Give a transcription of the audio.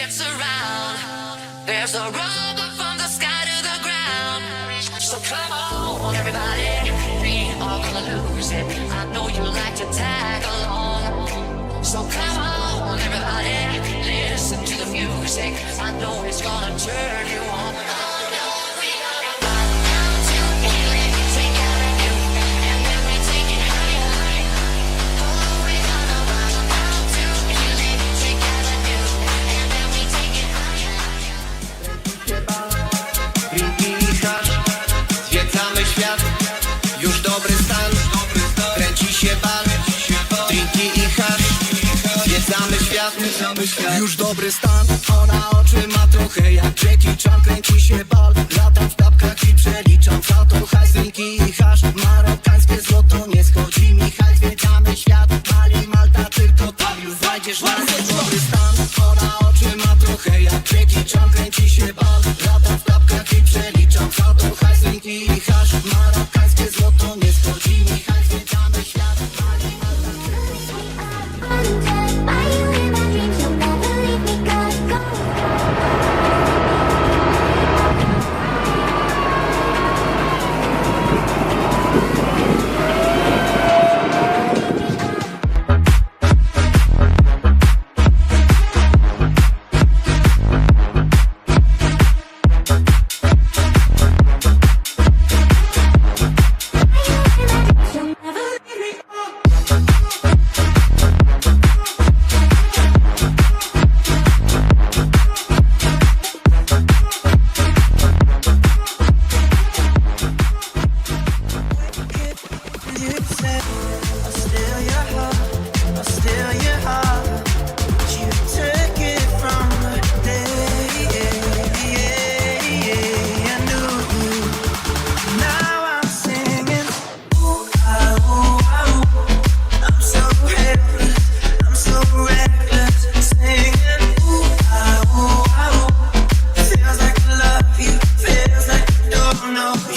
gets around. There's a rumble from the sky to the ground. So come on, everybody, we are gonna lose it. I know you like to tag along. So come on, everybody, listen to the music. I know it's gonna turn you on. Już dobry stan, kręci się bal Drinki i hasz, zwiedzamy świat. Już dobry stan, ona oczy ma trochę jak Jackie Chan Kręci się bal, latam w tapkach i przeliczam. Za to hajs, drinki i hasz. Marokańskie złoto nie schodzi. Mi hajs Zwiedzamy świat, Mali, Malta Tylko tam już znajdziesz nas know.